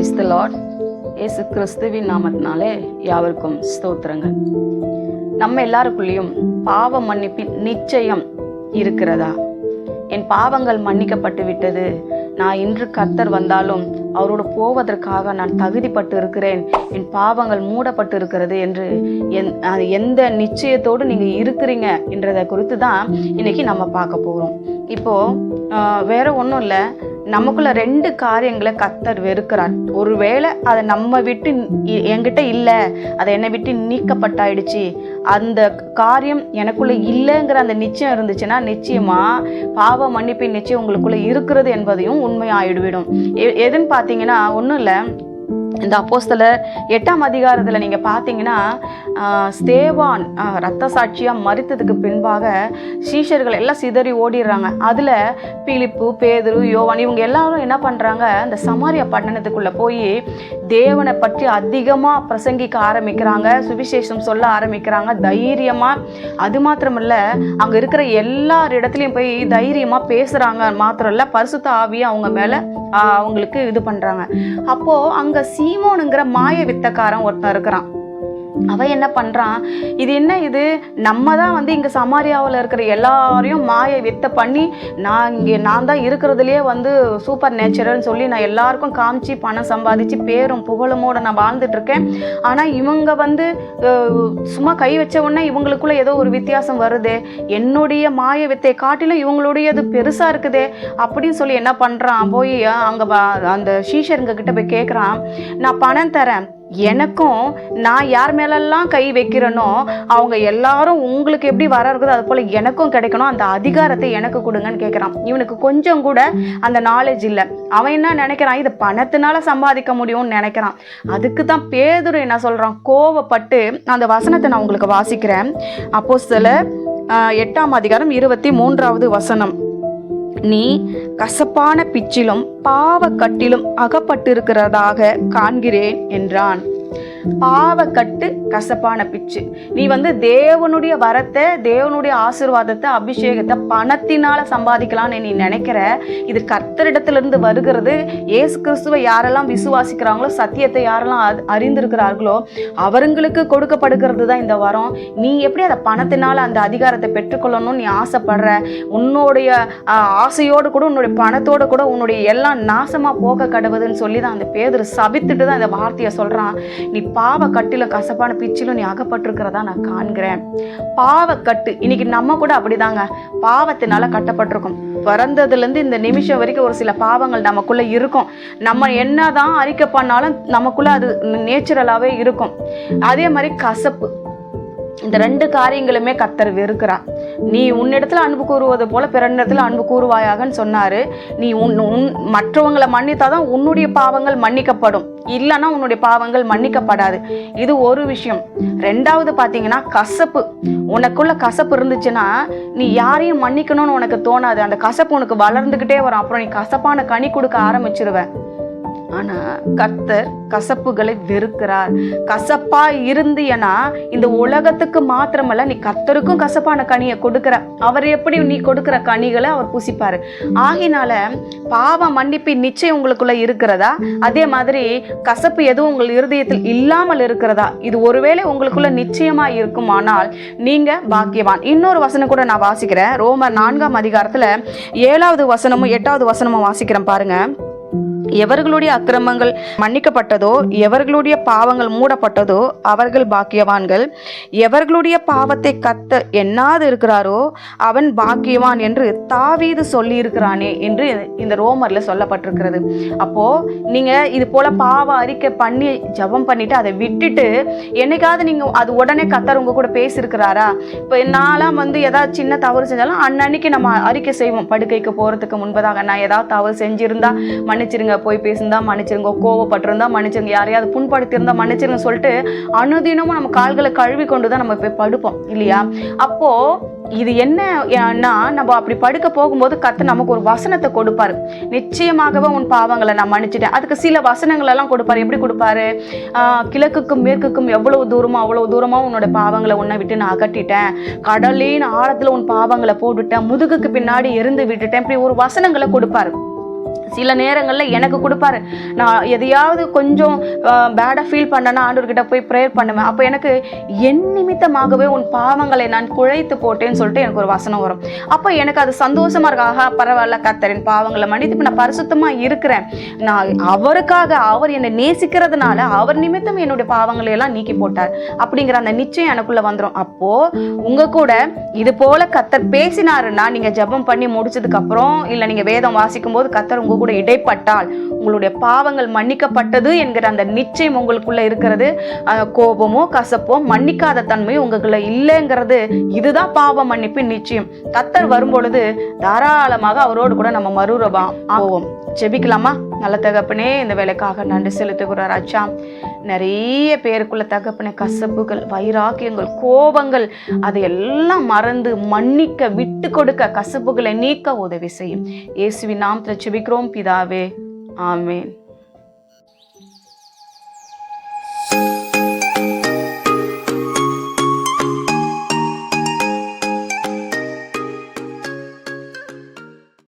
Praise the Lord இயேசு கிறிஸ்துவின் நாமத்தினாலே யாவருக்கும் ஸ்தோத்திரங்கள். நம்ம எல்லாருக்குள்ளேயும் பாவ மன்னிப்பின் நிச்சயம் இருக்கிறதா? என் பாவங்கள் மன்னிக்கப்பட்டு விட்டது. நான் இன்று கர்த்தர் வந்தாலும் அவரோடு போவதற்காக நான் தகுதிப்பட்டு இருக்கிறேன். என் பாவங்கள் மூடப்பட்டு இருக்கிறது என்று என் அது எந்த நிச்சயத்தோடு நீங்கள் இருக்கிறீங்க என்றதை குறித்து தான் இன்றைக்கி நம்ம பார்க்க போகிறோம் இப்போது வேறு வேற ஒன்றும் இல்லை. நமக்குள்ள ரெண்டு காரியங்களை கத்தர் வெறுக்கிறார். ஒருவேளை அதை நம்ம விட்டு என்கிட்ட இல்லை அதை என்னை விட்டு நீக்கப்பட்டாயிடுச்சு அந்த காரியம் எனக்குள்ள இல்லைங்கிற அந்த நிச்சயம் இருந்துச்சுன்னா நிச்சயமா பாவ மன்னிப்பின் நிச்சயம் உங்களுக்குள்ள இருக்கிறது என்பதையும் உண்மையாயிடுவிடும். எதுன்னு பார்த்தீங்கன்னா ஒன்றும் இல்லை இந்த அப்போஸ்தல எட்டாம் அதிகாரத்தில் நீங்கள் பார்த்தீங்கன்னா ஸ்தேவான் ரத்த சாட்சியாக மறித்ததுக்கு பின்பாக சீஷர்கள் எல்லாம் சிதறி ஓடிடுறாங்க. அதில் பிலிப்பு பேதுரு யோவான் இவங்க எல்லாரும் என்ன பண்ணுறாங்க இந்த சமாரியா பட்டணத்துக்குள்ளே போய் தேவனை பற்றி அதிகமாக பிரசங்கிக்க ஆரம்பிக்கிறாங்க. சுவிசேஷம் சொல்ல ஆரம்பிக்கிறாங்க. தைரியமாக அது மாத்திரமில்ல அங்கே இருக்கிற எல்லார் இடத்துலையும் போய் தைரியமாக பேசுகிறாங்க மாத்திரம் இல்லை பரிசுத்த ஆவியை அவங்க மேலே அவங்களுக்கு இது பண்ணுறாங்க அப்போது அங்கே சீமோனுங்கிற மாய வித்தக்காரன் ஒருத்தன் இருக்கிறான். அவன் என்ன பண்ணுறான் இது என்ன இது? நம்ம தான் வந்து இங்கே சமாரியாவில் இருக்கிற எல்லாரையும் மாயை வித்த பண்ணி நான் இங்கே நான் தான் இருக்கிறதுலையே வந்து சூப்பர் நேச்சுரல்னு சொல்லி நான் எல்லாருக்கும் காமிச்சு பணம் சம்பாதிச்சு பேரும் புகழுமோட நான் வாழ்ந்துட்டுருக்கேன். ஆனால் இவங்க வந்து சும்மா கை வச்ச உடனே இவங்களுக்குள்ளே ஏதோ ஒரு வித்தியாசம் வருது. என்னுடைய மாய வித்தை காட்டிலும் இவங்களுடையது பெருசாக இருக்குதே. அப்படின்னு சொல்லி என்ன பண்ணுறான் போய் அங்கே அந்த ஷீஷருங்க கிட்ட போய் கேட்குறான் நான் பணம் தரேன். எனக்கும் நான் யார் மேலெல்லாம் கை வைக்கிறேனோ அவங்க எல்லாரும் உங்களுக்கு எப்படி வர இருக்குதோ அது போல் எனக்கும் கிடைக்கணும். அந்த அதிகாரத்தை எனக்கு கொடுங்கன்னு கேட்குறான் இவனுக்கு கொஞ்சம் கூட அந்த நாலேஜ் இல்லை. அவன் என்ன நினைக்கிறான்? இது பணத்தினால சம்பாதிக்க முடியும்னு நினைக்கிறான். அதுக்கு தான் பேதுரு என்ன சொல்கிறான் கோவப்பட்டு அந்த வசனத்தை நான் உங்களுக்கு வாசிக்கிறேன். அப்போ சில எட்டாம் அதிகாரம் இருபத்தி மூன்றாவது வசனம். நீ கசப்பான பிச்சிலும் பாவக்கட்டிலும் அகப்பட்டிருக்கிறதாக காண்கிறேன் என்றான். பாவக்கட்டு கசப்பான பிச்சு. நீ வந்து தேவனுடைய வரத்தை தேவனுடைய ஆசீர்வாதத்தை அபிஷேகத்தை பணத்தினால சம்பாதிக்கலாம்னு நீ நினைக்கிற இது கர்த்தரிடத்திலிருந்து வருகிறது. ஏசு கிறிஸ்துவை யாரெல்லாம் விசுவாசிக்கிறாங்களோ சத்தியத்தை யாரெல்லாம் அறிந்திருக்கிறார்களோ அவருங்களுக்கு கொடுக்கப்படுகிறது தான் இந்த வரம். நீ எப்படி அதை பணத்தினால அந்த அதிகாரத்தை பெற்றுக்கொள்ளணும்னு நீ ஆசைப்படுற? உன்னுடைய ஆசையோடு கூட உன்னுடைய பணத்தோடு கூட உன்னுடைய எல்லாம் நாசமாக போக கடவுதுன்னு சொல்லி தான் அந்த பேதர் சபித்துட்டு தான் இந்த வார்த்தையை சொல்கிறான் நீ பாவ கட்டில கசப்பான பிச்சிலும் நீ அகப்பட்டிருக்கிறதா நான் காண்கிறேன். பாவக்கட்டு. இன்னைக்கு நம்ம கூட அப்படிதாங்க. பாவத்தினால கட்டப்பட்டிருக்கோம். பிறந்ததுலேருந்து இந்த நிமிஷம் வரைக்கும் ஒரு சில பாவங்கள் நமக்குள்ளே இருக்கும். நம்ம என்னதான் அறிக்கை பண்ணாலும் நமக்குள்ளே அது நேச்சுரலாகவே இருக்கும். அதே மாதிரி கசப்பு. இந்த ரெண்டு காரியங்களுமே கத்தர் வெறுக்கிறார். நீ உன்னிடத்துல அன்பு கூறுவது போல பிறனிடத்துல அன்பு கூறுவாயாகன்னு சொன்னாரு. நீ உன் உன் மற்றவங்களை மன்னித்தாதான் உன்னுடைய பாவங்கள் மன்னிக்கப்படும். இல்லைன்னா உன்னுடைய பாவங்கள் மன்னிக்கப்படாது. இது ஒரு விஷயம். ரெண்டாவது பார்த்தீங்கன்னா கசப்பு. உனக்குள்ள கசப்பு இருந்துச்சுன்னா நீ யாரையும் மன்னிக்கணும்னு உனக்கு தோணாது. அந்த கசப்பு உனக்கு வளர்ந்துக்கிட்டே வரும். அப்புறம் நீ கசப்பான கனி கொடுக்க ஆரம்பிச்சிருவேன் ஆனா கர்த்தர் கசப்புகளை வெறுக்கிறார். கசப்பா இருந்தியனா இந்த உலகத்துக்கு மாத்திரமல்ல நீ கர்த்தருக்கும் கசப்பான கனியை கொடுக்குற அவர் எப்படி நீ கொடுக்கிற கனிகளை அவர் புசிப்பாரு. ஆகினால பாவ மன்னிப்பு நிச்சயம் உங்களுக்குள்ள இருக்கிறதா? அதே மாதிரி கசப்பு எதுவும் உங்கள் இருதயத்தில் இல்லாமல் இருக்கிறதா? இது ஒருவேளை உங்களுக்குள்ள நிச்சயமா இருக்குமானால் நீங்க பாக்கியவான். இன்னொரு வசனம் கூட நான் வாசிக்கிறேன். ரோமர் நான்காம் அதிகாரத்துல ஏழாவது வசனமும் எட்டாவது வசனமும் வாசிக்கிறேன் பாருங்க. எவர்களுடைய அக்கிரமங்கள் மன்னிக்கப்பட்டதோ எவர்களுடைய பாவங்கள் மூடப்பட்டதோ அவர்கள் பாக்கியவான்கள். எவர்களுடைய பாவத்தை கத்த எண்ணாது இருக்கிறாரோ அவன் பாக்கியவான் என்று தாவீது சொல்லியிருக்கிறானே என்று இந்த ரோமரில் சொல்லப்பட்டிருக்கிறது. அப்போ நீங்க இது போல பாவ அறிக்கை பண்ணி ஜெபம் பண்ணிட்டு அதை விட்டுட்டு என்னைக்காவது நீங்க அது உடனே கத்தர் உங்க கூட பேசியிருக்கிறாரா? இப்போ நான்லாம் வந்து ஏதாவது சின்ன தவறு செஞ்சாலும் அன்னன்னைக்கு நம்ம அறிக்கை செய்வோம். படுக்கைக்கு போறதுக்கு முன்பதாக நான் ஏதாவது தவறு செஞ்சிருந்தா மன்னிச்சிருங்க போய் பேசியிருந்தா மன்னிச்சிருங்க கோவப்பட்டிருந்தா மன்னிச்சிருங்க யாரையாவது புண்படுத்தியிருந்தா மன்னிச்சிருங்க சொல்லிட்டு அனுதினமும் நம்ம கால்களை கழுவி கொண்டு தான் நம்ம போய் படுப்போம் இல்லையா? அப்போ இது என்னன்னா நம்ம அப்படி படுக்க போகும்போது கத்து நமக்கு ஒரு வசனத்தை கொடுப்பாரு. நிச்சயமாகவே உன் பாவங்களை நான் மன்னிச்சிட்டேன். அதுக்கு சில வசனங்கள் எல்லாம் கொடுப்பாரு. எப்படி கொடுப்பாரு? கிழக்குக்கும் மேற்குக்கும் எவ்வளவு தூரமோ அவ்வளவு தூரமாக உன்னோட பாவங்களை உன்னை விட்டு நான் அகட்டிட்டேன். கடலின் ஆழத்துல உன் பாவங்களை போட்டுட்டேன். முதுகுக்கு பின்னாடி எரிந்து விட்டுட்டேன். இப்படி ஒரு வசனங்களை கொடுப்பாரு. சில நேரங்களில் எனக்கு கொடுப்பாரு. நான் எதையாவது கொஞ்சம் பேடாக ஃபீல் பண்ணேன்னா ஆண்டவர்கிட்ட போய் ப்ரேயர் பண்ணுவேன். அப்போ எனக்கு என் நிமித்தமாகவே உன் பாவங்களை நான் குழைத்து போட்டேன்னு சொல்லிட்டு எனக்கு ஒரு வசனம் வரும். அப்போ எனக்கு அது சந்தோஷமாக இருக்கு. ஆஹா பரவாயில்ல கத்தரின் பாவங்களை மன்னித்து இப்போ நான் பரிசுத்தமாக இருக்கிறேன். நான் அவருக்காக அவர் என்னை நேசிக்கிறதுனால அவர் நிமித்தம் என்னுடைய பாவங்களை எல்லாம் நீக்கி போட்டார். அப்படிங்கிற அந்த நிச்சயம் எனக்குள்ள வந்துடும் அப்போது உங்க கூட இது போல கத்தர் பேசினாருன்னா நீங்கள் ஜெபம் பண்ணி முடிச்சதுக்கப்புறம் இல்லை நீங்கள் வேதம் வாசிக்கும் போது கத்தர் உங்க கூட இடைப்பட்டால் உங்களுடைய பாவங்கள் மன்னிக்கப்பட்டது என்கிற அந்த நிச்சயம் உங்களுக்குள்ள இருக்கிறது. கோபமோ கசப்போ மன்னிக்காத தன்மை உங்களுக்குள்ள இல்லைங்கிறது இதுதான் பாவ மன்னிப்பின் நிச்சயம். கத்தர் வரும்பொழுது தாராளமாக அவரோடு கூட நம்ம மறுரூபா ஆவோம். ஜெபிக்கலாமா? நல்ல தகப்பனே இந்த வேலைக்காக நன்றி செலுத்துகிறார் அச்சா. நிறைய பேருக்குள்ள தகப்பனே கசப்புகள் வைராக்கியங்கள் கோபங்கள் அதை எல்லாம் மறந்து மன்னிக்க விட்டு கொடுக்க கசப்புகளை நீக்க உதவி செய்யும். இயேசுவி நாம் ஜெபிக்கிறோம் பிதாவே. ஆமேன்.